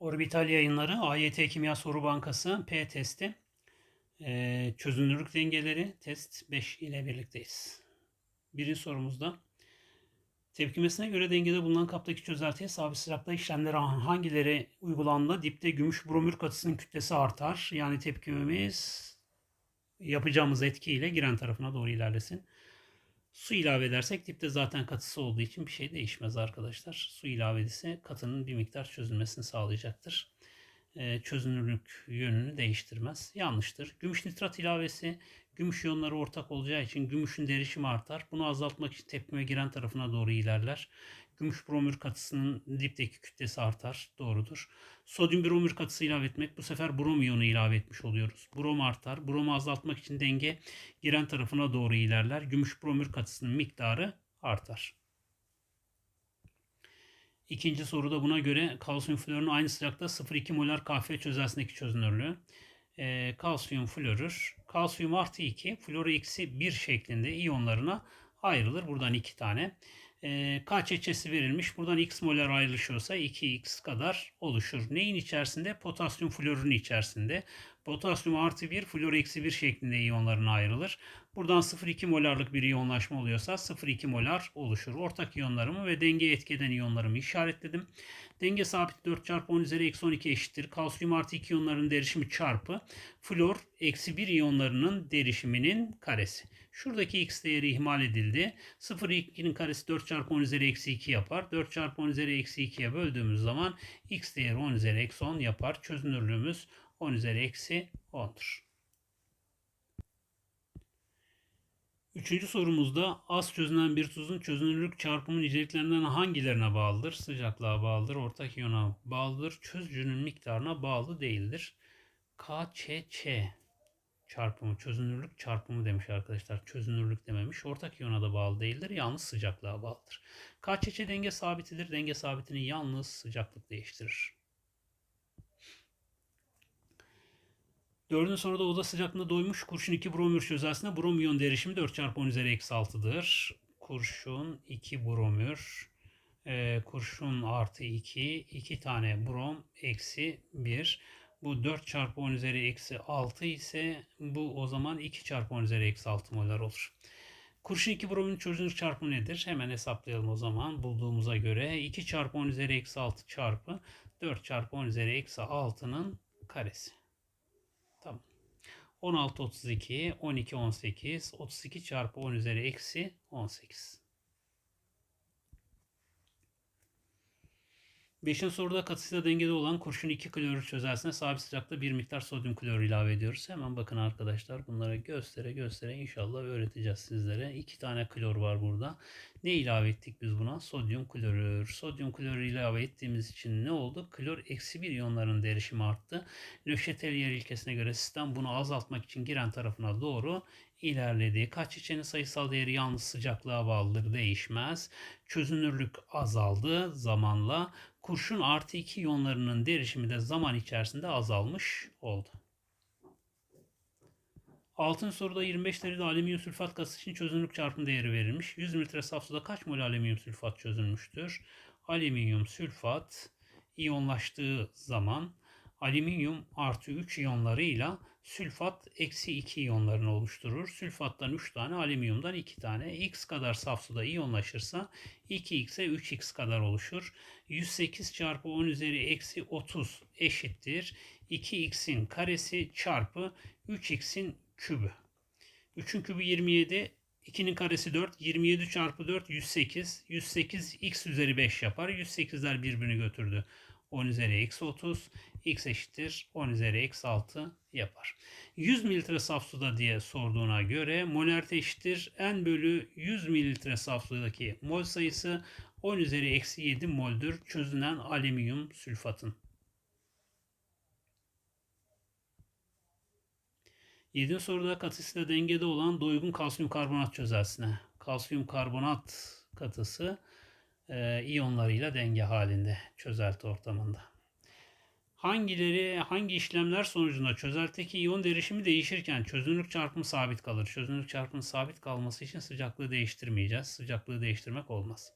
Orbital yayınları AYT Kimya Soru Bankası P testi Ee, çözünürlük dengeleri test 5 ile birlikteyiz. Birinci sorumuzda tepkimesine göre dengede bulunan kaptaki çözeltiye sabit sıcaklıkta işlemler hangileri uygulandığında dipte gümüş bromür katısının kütlesi artar. Yani tepkimemiz yapacağımız etkiyle giren tarafına doğru ilerlesin. Su ilave edersek dipte zaten katısı olduğu için bir şey değişmez arkadaşlar. Su ilave edilse katının bir miktar çözülmesini sağlayacaktır. Ee, çözünürlük yönünü değiştirmez. Yanlıştır. Gümüş nitrat ilavesi gümüş iyonları ortak olacağı için gümüşün derişimi artar. Bunu azaltmak için tepkime giren tarafına doğru ilerler. Gümüş bromür katısının dipteki kütlesi artar. Doğrudur. Sodyum bromür katısı ilave etmek bu sefer brom iyonu ilave etmiş oluyoruz. Brom artar. Bromu azaltmak için denge giren tarafına doğru ilerler. Gümüş bromür katısının miktarı artar. İkinci soruda buna göre kalsiyum florun aynı sıcakta 0,2 molar kahve çözelsindeki çözünürlüğü. E, kalsiyum florür, kalsiyum artı 2, floru eksi 1 şeklinde iyonlarına ayrılır. Buradan 2 tane. E, KÇÇ'si verilmiş. Buradan x molar ayrılışıyorsa 2x kadar oluşur. Neyin içerisinde? Potasyum florun içerisinde. Potasyum artı 1, flor eksi 1 şeklinde iyonlarına ayrılır. Buradan 0,2 molarlık bir iyonlaşma oluyorsa 0,2 molar oluşur. Ortak iyonlarımı ve denge etkeden iyonlarımı işaretledim. Denge sabit 4 çarpı 10 üzeri eksi 12 eşittir. Kalsiyum artı 2 iyonların derişimi çarpı flor eksi 1 iyonlarının derişiminin karesi. Şuradaki x değeri ihmal edildi. 0,2'nin karesi 4 çarpı 10 üzeri eksi 2 yapar. 4 çarpı 10 üzeri eksi 2'ye böldüğümüz zaman x değeri 10 üzeri eksi 10 yapar. Çözünürlüğümüz 10 üzeri eksi 10'dur. Üçüncü sorumuzda az çözünen bir tuzun çözünürlük çarpımı niceliklerinden hangilerine bağlıdır? Sıcaklığa bağlıdır, ortak iyona bağlıdır, çözücünün miktarına bağlı değildir. KÇÇ çarpımı, çözünürlük çarpımı demiş arkadaşlar. Çözünürlük dememiş. Ortak iyona da bağlı değildir. Yalnız sıcaklığa bağlıdır. KÇÇ denge sabitidir. Denge sabitini yalnız sıcaklık değiştirir. Dördüncü soruda oda sıcaklığında doymuş kurşun 2 bromür çözelsinde brom iyon derişimi 4 çarpı 10 üzeri eksi 6'dır. Kurşun 2 bromür. E, kurşun artı 2. 2 tane brom eksi 1. Bu 4 çarpı 10 üzeri eksi 6 ise bu o zaman 2 çarpı 10 üzeri eksi 6 molar olur. Kurşun 2 bromun çözünürlük çarpımı nedir? Hemen hesaplayalım o zaman bulduğumuza göre. 2 çarpı 10 üzeri eksi 6 çarpı 4 çarpı 10 üzeri eksi 6'nın karesi. Tamam. 16, 32, 12, 18, 32 çarpı 10 üzeri eksi 18. Beşinci soruda katısıyla dengede olan kurşun 2 klorür çözelsine sabit sıcakta bir miktar sodyum klorür ilave ediyoruz. Hemen bakın arkadaşlar bunları göstere göstere inşallah öğreteceğiz sizlere. İki tane klor var burada. Ne ilave ettik biz buna? Sodyum klorür. Sodyum klorür ilave ettiğimiz için ne oldu? Klor eksi bir iyonların derişimi arttı. Le Chatelier ilkesine göre sistem bunu azaltmak için giren tarafına doğru ilerledi. Kaç içenin sayısal değeri yalnız sıcaklığa bağlıdır değişmez. Çözünürlük azaldı zamanla. Kurşun artı 2 iyonlarının derişimi de zaman içerisinde azalmış oldu. Altın soruda 25 derece alüminyum sülfat gazı için çözünürlük çarpım değeri verilmiş. 100 mililitre saf suda kaç mol alüminyum sülfat çözülmüştür? Alüminyum sülfat iyonlaştığı zaman alüminyum artı 3 iyonlarıyla sülfat eksi 2 iyonlarını oluşturur. Sülfattan 3 tane, alüminyumdan 2 tane. X kadar saf suda iyonlaşırsa 2x'e 3x kadar oluşur. 108 çarpı 10 üzeri eksi 30 eşittir. 2x'in karesi çarpı 3x'in kübü. 3'ün kübü 27, 2'nin karesi 4. 27 çarpı 4 108. 108 x üzeri 5 yapar. 108'ler birbirini götürdü. 10 üzeri eksi 30 x eşittir 10 üzeri eksi 6 yapar. 100 mililitre saf suda diye sorduğuna göre molarite eşittir n bölü 100 mililitre saf sudaki mol sayısı 10 üzeri eksi 7 moldür çözünen alüminyum sülfatın. 7. soruda katısıyla dengede olan doygun kalsiyum karbonat çözelsine. Kalsiyum karbonat katısı e, iyonlarıyla denge halinde çözelti ortamında. Hangileri hangi işlemler sonucunda çözeltideki iyon derişimi değişirken çözünürlük çarpımı sabit kalır. Çözünürlük çarpımı sabit kalması için sıcaklığı değiştirmeyeceğiz. Sıcaklığı değiştirmek olmaz.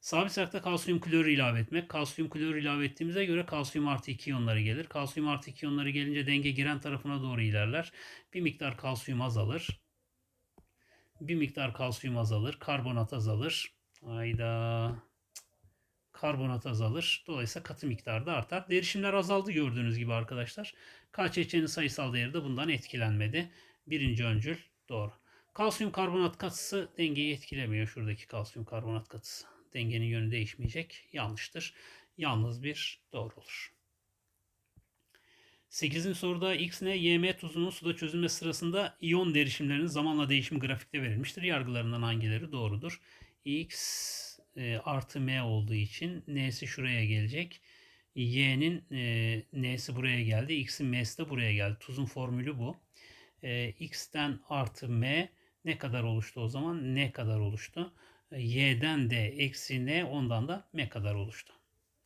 Sabit sıcakta kalsiyum klorü ilave etmek. Kalsiyum klorü ilave ettiğimize göre kalsiyum artı 2 iyonları gelir. Kalsiyum artı 2 iyonları gelince denge giren tarafına doğru ilerler. Bir miktar kalsiyum azalır. Bir miktar kalsiyum azalır. Karbonat azalır. Ayda karbonat azalır. Dolayısıyla katı miktarı da artar. Derişimler azaldı gördüğünüz gibi arkadaşlar. KÇÇ'nin sayısal değeri de bundan etkilenmedi. Birinci öncül doğru. Kalsiyum karbonat katısı dengeyi etkilemiyor. Şuradaki kalsiyum karbonat katısı. Dengenin yönü değişmeyecek. Yanlıştır. Yalnız bir doğru olur. 8. soruda X ne? YM tuzunun suda çözülme sırasında iyon derişimlerinin zamanla değişimi grafikte verilmiştir. Yargılarından hangileri doğrudur? X e, artı M olduğu için N'si şuraya gelecek. Y'nin e, N'si buraya geldi. X'in M'si de buraya geldi. Tuzun formülü bu. E, X'ten artı M ne kadar oluştu o zaman? Ne kadar oluştu? Y'den de eksi N ondan da M kadar oluştu.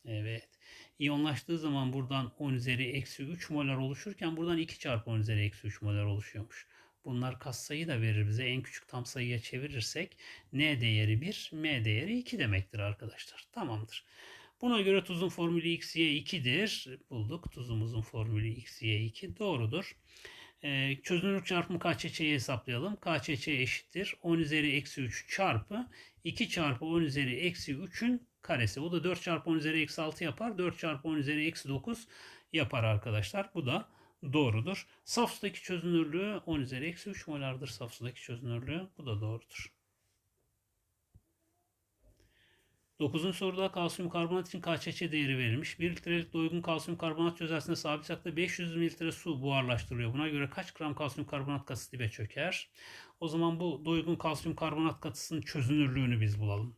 Evet. İyonlaştığı zaman buradan 10 üzeri eksi 3 molar oluşurken buradan 2 çarpı 10 üzeri eksi 3 molar oluşuyormuş. Bunlar katsayı da verir bize. En küçük tam sayıya çevirirsek N değeri 1, M değeri 2 demektir arkadaşlar. Tamamdır. Buna göre tuzun formülü XY 2'dir. Bulduk. Tuzumuzun formülü XY 2 doğrudur. Ee, çözünürlük çarpımı KÇÇ'yi hesaplayalım. KÇÇ eşittir. 10 üzeri eksi 3 çarpı 2 çarpı 10 üzeri eksi 3'ün karesi. Bu da 4 çarpı 10 üzeri eksi 6 yapar. 4 çarpı 10 üzeri eksi 9 yapar arkadaşlar. Bu da doğrudur. Saf sudaki çözünürlüğü 10 üzeri eksi 3 molardır saf sudaki çözünürlüğü. Bu da doğrudur. 9. soruda kalsiyum karbonat için KÇÇ değeri verilmiş. 1 litrelik doygun kalsiyum karbonat çözeltisinde sabit sıcakta 500 mililitre su buharlaştırılıyor. Buna göre kaç gram kalsiyum karbonat katısı dibe çöker? O zaman bu doygun kalsiyum karbonat katısının çözünürlüğünü biz bulalım.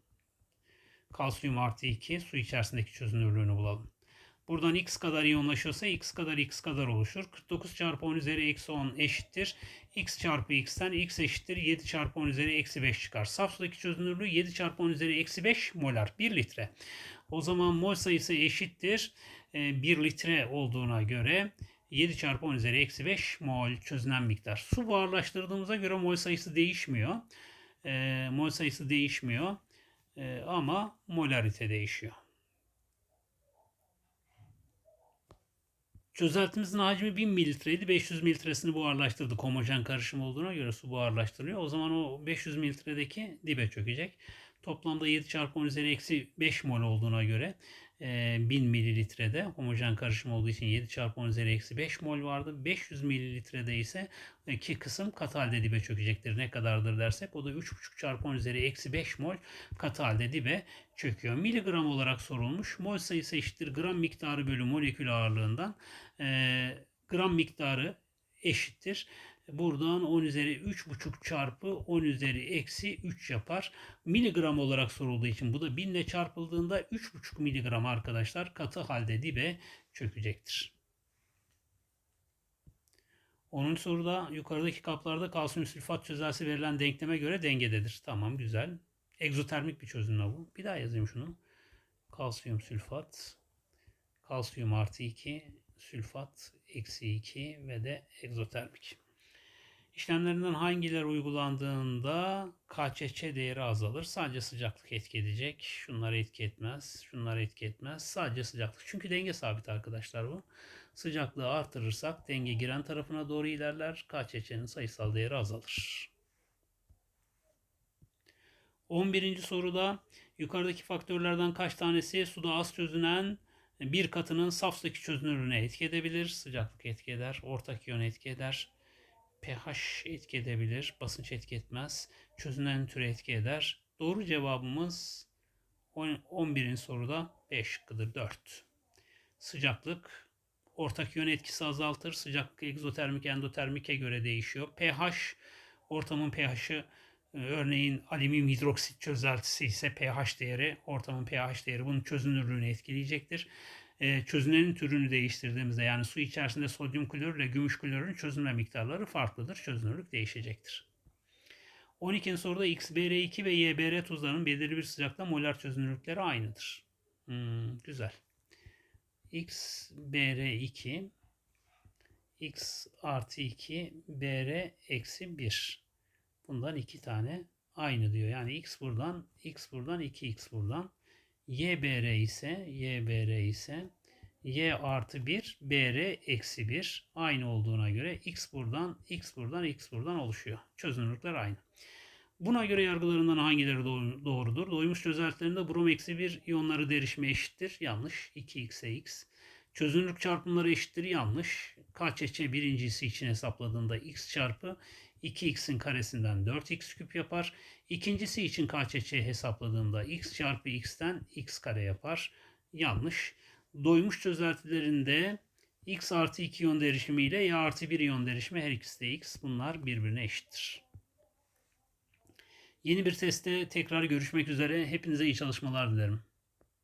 Kalsiyum artı 2 su içerisindeki çözünürlüğünü bulalım. Buradan x kadar iyonlaşıyorsa x kadar x kadar oluşur. 49 çarpı 10 üzeri eksi 10 eşittir. x çarpı x'ten x eşittir 7 çarpı 10 üzeri eksi 5 çıkar. Saf sudaki çözünürlüğü 7 çarpı 10 üzeri eksi 5 molar. 1 litre. O zaman mol sayısı eşittir. 1 litre olduğuna göre 7 çarpı 10 üzeri eksi 5 mol çözünen miktar. Su buharlaştırdığımıza göre mol sayısı değişmiyor. Mol sayısı değişmiyor. Ama molarite değişiyor. Çözeltimizin hacmi 1000 mililitreydi. 500 mililitresini buharlaştırdık. Homojen karışım olduğuna göre su buharlaştırılıyor. O zaman o 500 mililitredeki dibe çökecek. Toplamda 7 çarpı 10 üzeri eksi 5 mol olduğuna göre 1000 mililitrede homojen karışım olduğu için 7 çarpı 10 üzeri eksi 5 mol vardı. 500 mililitrede ise iki kısım katı halde dibe çökecektir. Ne kadardır dersek o da 3,5 çarpı 10 üzeri eksi 5 mol katı halde dibe çöküyor. Miligram olarak sorulmuş. Mol sayısı eşittir gram miktarı bölü molekül ağırlığından. E, gram miktarı eşittir. Buradan 10 üzeri 3,5 çarpı 10 üzeri eksi 3 yapar. Miligram olarak sorulduğu için bu da 1000 ile çarpıldığında 3,5 miligram arkadaşlar katı halde dibe çökecektir. 10. soruda yukarıdaki kaplarda kalsiyum sülfat çözelsi verilen denkleme göre dengededir. Tamam güzel. Egzotermik bir çözünme bu. Bir daha yazayım şunu. Kalsiyum sülfat, kalsiyum artı 2, sülfat eksi 2 ve de egzotermik. İşlemlerinden hangileri uygulandığında KÇÇ değeri azalır. Sadece sıcaklık etki edecek. Şunlar etki etmez. Şunlar etki etmez. Sadece sıcaklık. Çünkü denge sabit arkadaşlar bu. Sıcaklığı artırırsak denge giren tarafına doğru ilerler. KÇÇ'nin sayısal değeri azalır. 11. soruda yukarıdaki faktörlerden kaç tanesi suda az çözünen bir katının saf sudaki çözünürlüğüne etki edebilir? Sıcaklık etki eder, ortak iyon etki eder, pH etki edebilir, basınç etki etmez, çözünen türe etki eder. Doğru cevabımız 11. soruda 5 şıkkıdır 4. Sıcaklık ortak yön etkisi azaltır. Sıcaklık egzotermik endotermike göre değişiyor. pH ortamın pH'i e, örneğin alüminyum hidroksit çözeltisi ise pH değeri ortamın pH değeri bunun çözünürlüğünü etkileyecektir e, çözünenin türünü değiştirdiğimizde yani su içerisinde sodyum klorür ile gümüş klorürün çözünme miktarları farklıdır. Çözünürlük değişecektir. 12. soruda XBR2 ve YBR tuzlarının belirli bir sıcakta molar çözünürlükleri aynıdır. Hmm, güzel. XBR2 X artı 2 BR eksi 1. Bundan iki tane aynı diyor. Yani X buradan, X buradan, 2X buradan. YBR ise YBR ise Y artı 1 BR eksi 1 aynı olduğuna göre X buradan X buradan X buradan oluşuyor. Çözünürlükler aynı. Buna göre yargılarından hangileri doğru- doğrudur? Doymuş çözeltilerinde brom eksi 1 iyonları derişme eşittir. Yanlış. 2x'e x. Çözünürlük çarpımları eşittir. Yanlış. KÇÇ birincisi için hesapladığında x çarpı 2x'in karesinden 4x küp yapar. İkincisi için KÇÇ hesapladığında x çarpı x'ten x kare yapar. Yanlış. Doymuş çözeltilerinde x artı 2 iyon derişimi ile y artı 1 iyon derişimi her ikisi de x. Bunlar birbirine eşittir. Yeni bir testte tekrar görüşmek üzere. Hepinize iyi çalışmalar dilerim.